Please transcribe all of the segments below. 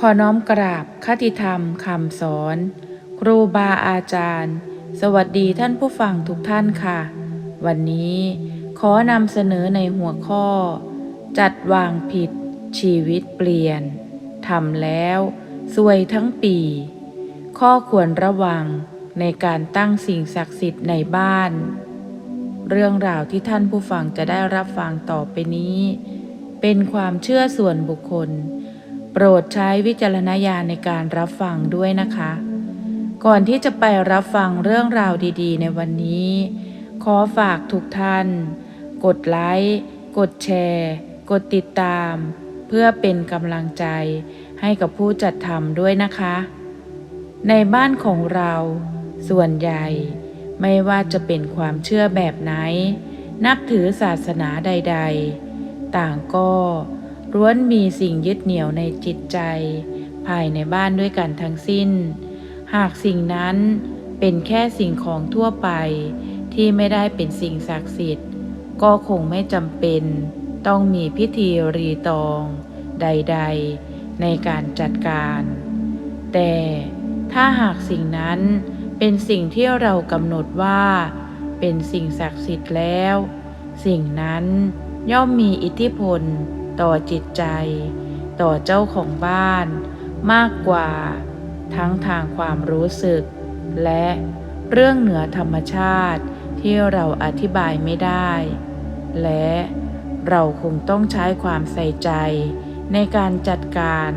ขอน้อมกราบคติธรรมคำสอน ครูบาอาจารย์ สวัสดีท่านผู้ฟังทุกท่านค่ะ วันนี้ขอนำเสนอในหัวข้อ จัดวางผิด ชีวิตเปลี่ยนทำแล้วซวยทั้งปี ข้อควรระวังในการตั้งสิ่งศักดิ์สิทธิ์ในบ้าน เรื่องราวที่ท่านผู้ฟังจะได้รับฟังต่อไปนี้ เป็นความเชื่อส่วนบุคคล โปรดใช้วิจารณญาณในการรับฟังด้วยนะคะ ก่อนที่จะไปรับฟังเรื่องราวดีๆ ในวันนี้ ขอฝากทุกท่าน กดไลค์กดแชร์ กดติดตาม เพื่อเป็นกำลังใจให้กับผู้จัดทำด้วยนะคะ ในบ้านของเราส่วนใหญ่ไม่ว่าจะเป็นความเชื่อแบบไหน นับถือศาสนาใด ๆ ต่างก็ ล้วนมีสิ่งยึดเหนี่ยวในจิตใจ ภายในบ้านด้วยกันทั้งสิ้น หากสิ่งนั้นเป็นแค่สิ่งของทั่วไป ที่ไม่ได้เป็นสิ่งศักดิ์สิทธิ์ ก็คงไม่จำเป็น ต้องมีพิธีรีตอง ใด ๆ ในการจัดการ แต่ถ้าหากสิ่งนั้นเป็นสิ่งที่เรากำหนดว่า เป็นสิ่งศักดิ์สิทธิ์แล้ว สิ่งนั้นย่อมมีอิทธิพล ต่อจิตใจ ต่อเจ้าของบ้าน มากกว่า ทั้งทางความรู้สึก และเรื่องเหนือธรรมชาติที่เราอธิบายไม่ได้ และเราคงต้องใช้ความใส่ใจ ในการจัดการ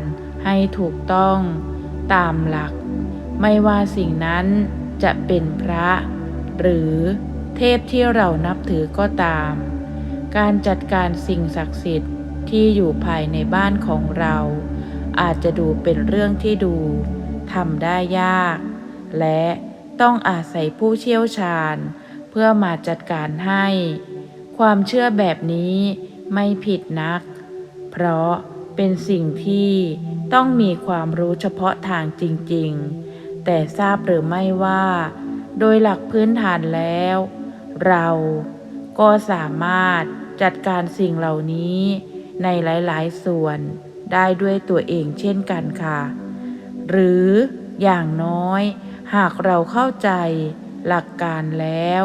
ให้ถูกต้องตามหลัก ไม่ว่าสิ่งนั้นจะเป็นพระ หรือเทพที่เรานับถือก็ตาม การจัดการสิ่งศักดิ์สิทธิ์ ที่อยู่ภายในบ้านของเรา อาจจะดูเป็นเรื่องที่ดูทำได้ยาก และต้องอาศัยผู้เชี่ยวชาญ เพื่อมาจัดการให้ ความเชื่อแบบนี้ไม่ผิดนัก เพราะเป็นสิ่งที่ต้องมีความรู้เฉพาะทางจริง ๆ แต่ทราบหรือไม่ว่า โดยหลักพื้นฐานแล้ว เราก็สามารถจัดการสิ่งเหล่านี้ ในหลายๆ ส่วนได้ด้วยตัวเองเช่นกันค่ะ หรืออย่างน้อย หากเราเข้าใจหลักการแล้ว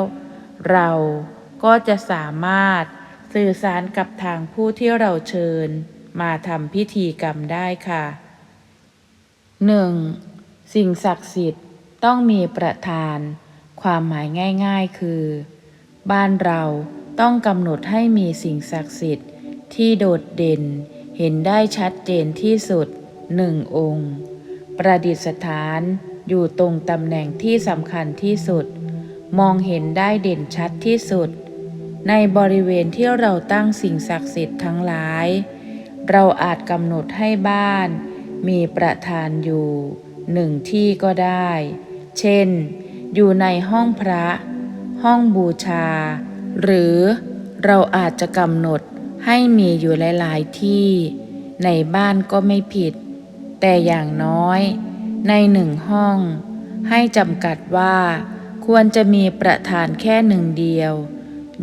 เราก็จะสามารถสื่อสารกับทางผู้ที่เราเชิญมาทำพิธีกรรมได้ค่ะ 1. สิ่งศักดิ์สิทธิ์ต้องมีประธาน ความหมายง่าย ๆ คือ บ้านเราต้องกำหนดให้มีสิ่งศักดิ์สิทธิ์ ที่โดดเด่นเห็นได้ชัดเจนที่สุดหนึ่งองค์ ประดิษฐานอยู่ตรงตำแหน่งที่สำคัญที่สุด มองเห็นได้เด่นชัดที่สุด ในบริเวณที่เราตั้งสิ่งศักดิ์สิทธิ์ทั้งหลาย เราอาจกำหนดให้บ้าน มีประธานอยู่หนึ่งที่ก็ได้ เช่น อยู่ในห้องพระ ห้องบูชา หรือเราอาจจะกำหนด ให้มีอยู่หลาย ๆ ที่ในบ้านก็ไม่ผิด แต่อย่างน้อย ในหนึ่งห้อง ให้จำกัดว่า ควรจะมีประธานแค่หนึ่งเดียว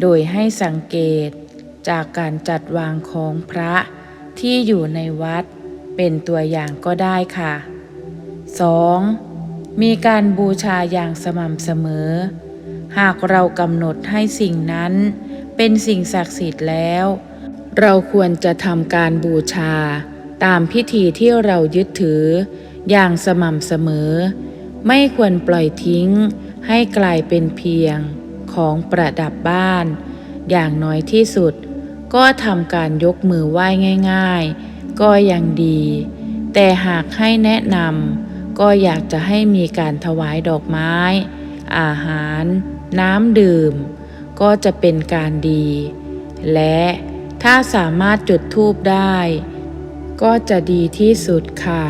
โดยให้สังเกตจากการจัดวางของพระที่อยู่ในวัดเป็นตัวอย่างก็ได้ค่ะ 2. มีการบูชาอย่างสม่ำเสมอ หากเรากำหนดให้สิ่งนั้นเป็นสิ่งศักดิ์สิทธิ์แล้ว เราควรจะทำการบูชา ตามพิธีที่เรายึดถือ อย่างสม่ำเสมอ ไม่ควรปล่อยทิ้ง ให้กลายเป็นเพียงของประดับบ้าน อย่างน้อยที่สุด ก็ทำการยกมือไหว้ง่าย ๆ ก็ยังดี แต่หากให้แนะนำก็อยากจะให้มีการถวายดอกไม้ อาหาร น้ำดื่ม ก็จะเป็นการดี และ ถ้าสามารถจุดธูปได้ ก็จะดีที่สุดค่ะ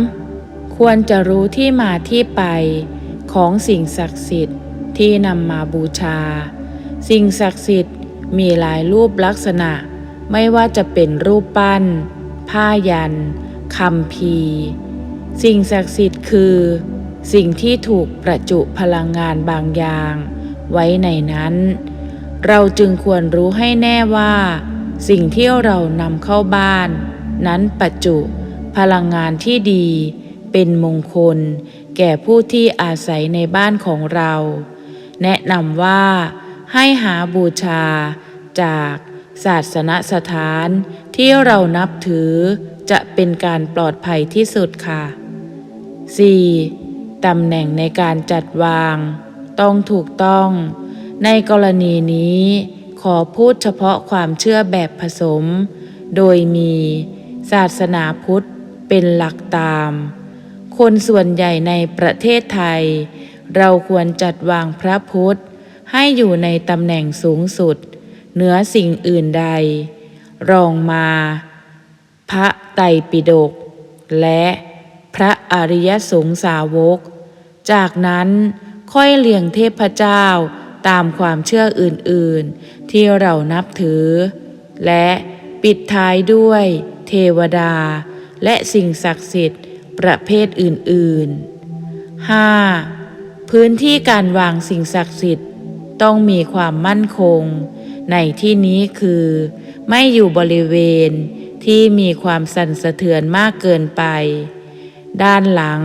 3. ควรจะรู้ที่มาที่ไปของสิ่งศักดิ์สิทธิ์ที่นำมาบูชา สิ่งศักดิ์สิทธิ์มีหลายรูปลักษณะ ไม่ว่าจะเป็นรูปปั้น ผ้ายันคำพีสิ่งศักดิ์สิทธิ์คือ สิ่งที่ถูกประจุพลังงานบางอย่าง ไว้ในนั้น เราจึงควรรู้ให้แน่ว่า สิ่งที่เรานำเข้าบ้าน นั้นประจุพลังงานที่ดี เป็นมงคล แก่ผู้ที่อาศัยในบ้านของเรา แนะนำว่า ให้หาบูชา จากศาสนสถานที่เรานับถือจะเป็นการปลอดภัยที่สุดค่ะ 4. ตำแหน่งในการจัดวาง ต้องถูกต้อง ในกรณีนี้ ขอพูดเฉพาะความเชื่อแบบผสม โดยมีศาสนาพุทธเป็นหลักตาม คนส่วนใหญ่ในประเทศไทย เราควรจัดวางพระพุทธ ให้อยู่ในตำแหน่งสูงสุด เหนือสิ่งอื่นใด รองมา พระไตรปิฎกและพระอริยสงสาวก จากนั้นค่อยเลียงเทพเจ้า ตามความเชื่ออื่นๆ ที่เรานับถือ และปิดท้ายด้วย เทวดา และสิ่งศักดิ์สิทธิ์ ประเภทอื่นๆ 5. พื้นที่การวางสิ่งศักดิ์สิทธิ์ต้องมีความมั่นคง ในที่นี้คือ ไม่อยู่บริเวณที่มีความสั่นสะเทือนมากเกินไป ด้านหลัง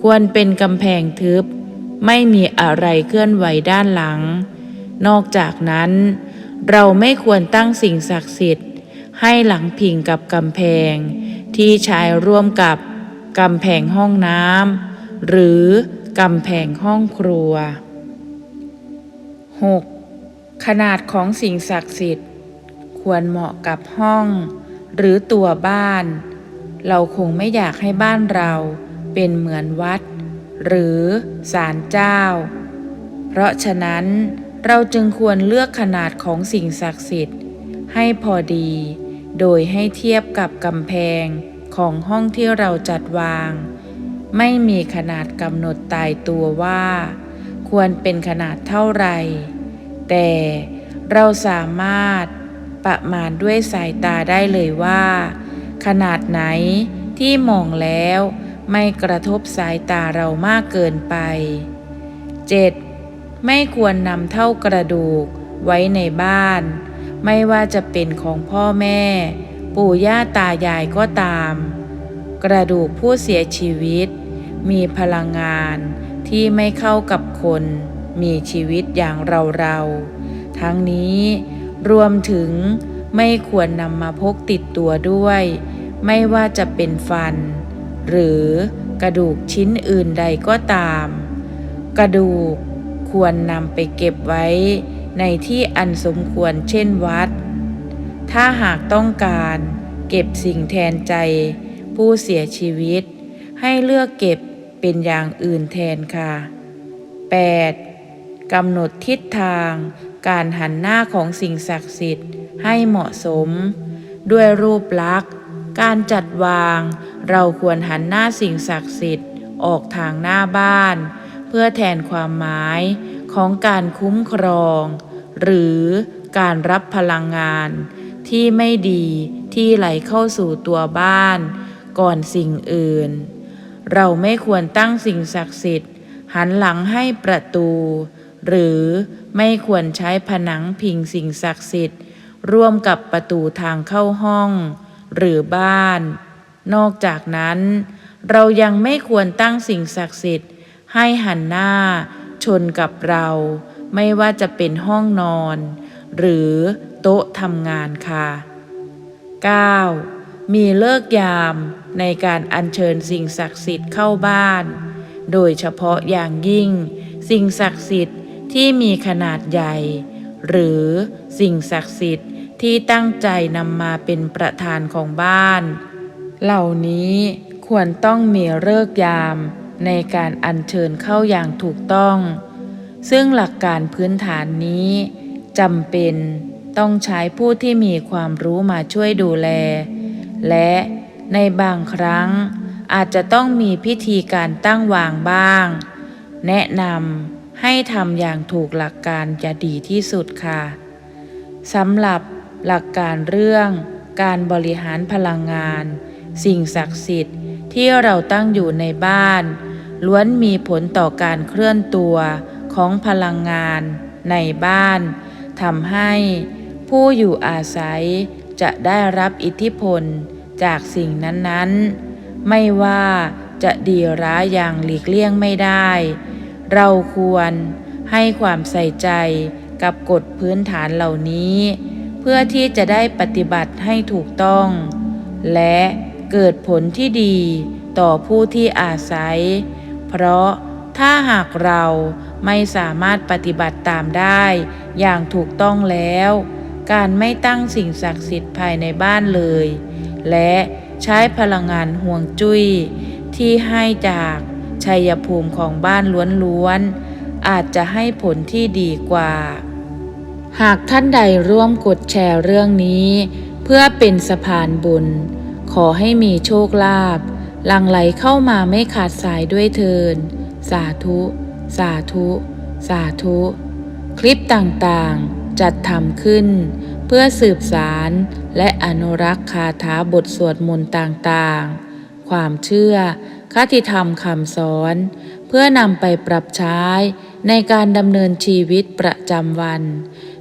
ควรเป็นกำแพงทึบ ไม่มีอะไรเคลื่อนไหวด้านหลัง นอกจากนั้น เราไม่ควรตั้งสิ่งศักดิ์สิทธิ์ ให้หลังพิงกับกำแพง ที่ใช้ร่วมกับกำแพงห้องน้ำหรือกำแพงห้องครัว 6. ขนาดของสิ่งศักดิ์สิทธิ์ ควรเหมาะกับห้อง หรือตัวบ้าน เราคงไม่อยากให้บ้านเราเป็นเหมือนวัด หรือศาลเจ้า เพราะฉะนั้นเราจึงควรเลือกขนาดของสิ่งศักดิ์สิทธิ์ ให้พอดี โดยให้เทียบกับกำแพงของห้องที่เราจัดวาง ไม่มีขนาดกำหนดตายตัวว่า ควรเป็นขนาดเท่าไหร่ แต่เราสามารถประมาณด้วยสายตาได้เลยว่า ขนาดไหนที่มองแล้ว ไม่กระทบสายตาเรามากเกินไป 7. ไม่ควรนำเท่ากระดูกไว้ในบ้าน ไม่ว่าจะเป็นของพ่อแม่ ปู่ย่าตายายก็ตาม กระดูกผู้เสียชีวิต มีพลังงานที่ไม่เข้ากับคน มีชีวิตอย่างเราเราๆทั้งนี้รวมถึงไม่ควรนำมาพกติดตัวด้วย ไม่ว่าจะเป็นฟัน หรือกระดูกชิ้นอื่นใดก็ตาม กระดูกควรนำไปเก็บไว้ในที่อันสมควรเช่นวัด ถ้าหากต้องการเก็บสิ่งแทนใจ ผู้เสียชีวิต ให้เลือกเก็บเป็นอย่างอื่นแทนค่ะ 8. กำหนดทิศทางการหันหน้าของสิ่งศักดิ์สิทธิ์ให้เหมาะสม ด้วยรูปลักษณ์ การจัดวาง เราควรหันหน้าสิ่งศักดิ์สิทธิ์ออกทางหน้าบ้าน เพื่อแทนความหมายของการคุ้มครอง หรือการรับพลังงาน ที่ไม่ดีที่ไหลเข้าสู่ตัวบ้าน ก่อนสิ่งอื่น เราไม่ควรตั้งสิ่งศักดิ์สิทธิ์ หันหลังให้ประตู หรือไม่ควรใช้ผนังพิงสิ่งศักดิ์สิทธิ์ร่วมกับประตูทางเข้าห้อง หรือบ้าน นอกจากนั้น เรายังไม่ควรตั้งสิ่งศักดิ์สิทธิ์ ให้หันหน้า ชนกับเรา ไม่ว่าจะเป็นห้องนอน หรือโต๊ะทำงานค่ะ 9. มีเลิกยามในการอัญเชิญสิ่งศักดิ์สิทธิ์เข้าบ้าน โดยเฉพาะอย่างยิ่ง สิ่งศักดิ์สิทธิ์ที่มีขนาดใหญ่ หรือสิ่งศักดิ์สิทธิ์ ที่ตั้งใจนำมาเป็นประธานของบ้าน เหล่านี้ควรต้องมีเลิกยามในการอัญเชิญเข้าอย่างถูกต้อง ซึ่งหลักการพื้นฐานนี้จำเป็นต้องใช้ผู้ที่มีความรู้มาช่วยดูแล และในบางครั้งอาจจะต้องมีพิธีการตั้งวางบ้าง แนะนำให้ทำอย่างถูกหลักการจะดีที่สุดค่ะสำหรับ หลักการเรื่อง การบริหารพลังงาน สิ่งศักดิ์สิทธิ์ที่เราตั้งอยู่ในบ้าน ล้วนมีผลต่อการเคลื่อนตัวของพลังงานในบ้านทำให้ผู้อยู่อาศัยจะได้รับอิทธิพลจากสิ่งนั้นๆ ไม่ว่าจะดีร้ายอย่างหลีกเลี่ยงไม่ได้ เราควรให้ความใส่ใจกับกฎพื้นฐานเหล่านี้ เพื่อที่จะได้ปฏิบัติให้ถูกต้อง และเกิดผลที่ดีต่อผู้ที่อาศัย เพราะถ้าหากเราไม่สามารถปฏิบัติตามได้อย่างถูกต้องแล้ว การไม่ตั้งสิ่งศักดิ์สิทธิ์ภายในบ้านเลย และใช้พลังงานห่วงจุ้ย ที่ให้จากชัยภูมิของบ้านล้วนๆอาจจะให้ผลที่ดีกว่า หากท่านใดร่วมกดแชร์เรื่องนี้ เพื่อเป็นสะพานบุญ ขอให้มีโชคลาภลังไหลเข้ามาไม่ขาดสายด้วยเทิน สาธุ สาธุ สาธุ คลิปต่างๆ จัดทำขึ้น เพื่อสืบสารและอนุรักษ์คาถาบทสวดมนต์ต่างๆ ความเชื่อคติธรรมคำสอน เพื่อนำไปปรับใช้ในการดำเนินชีวิตประจำวัน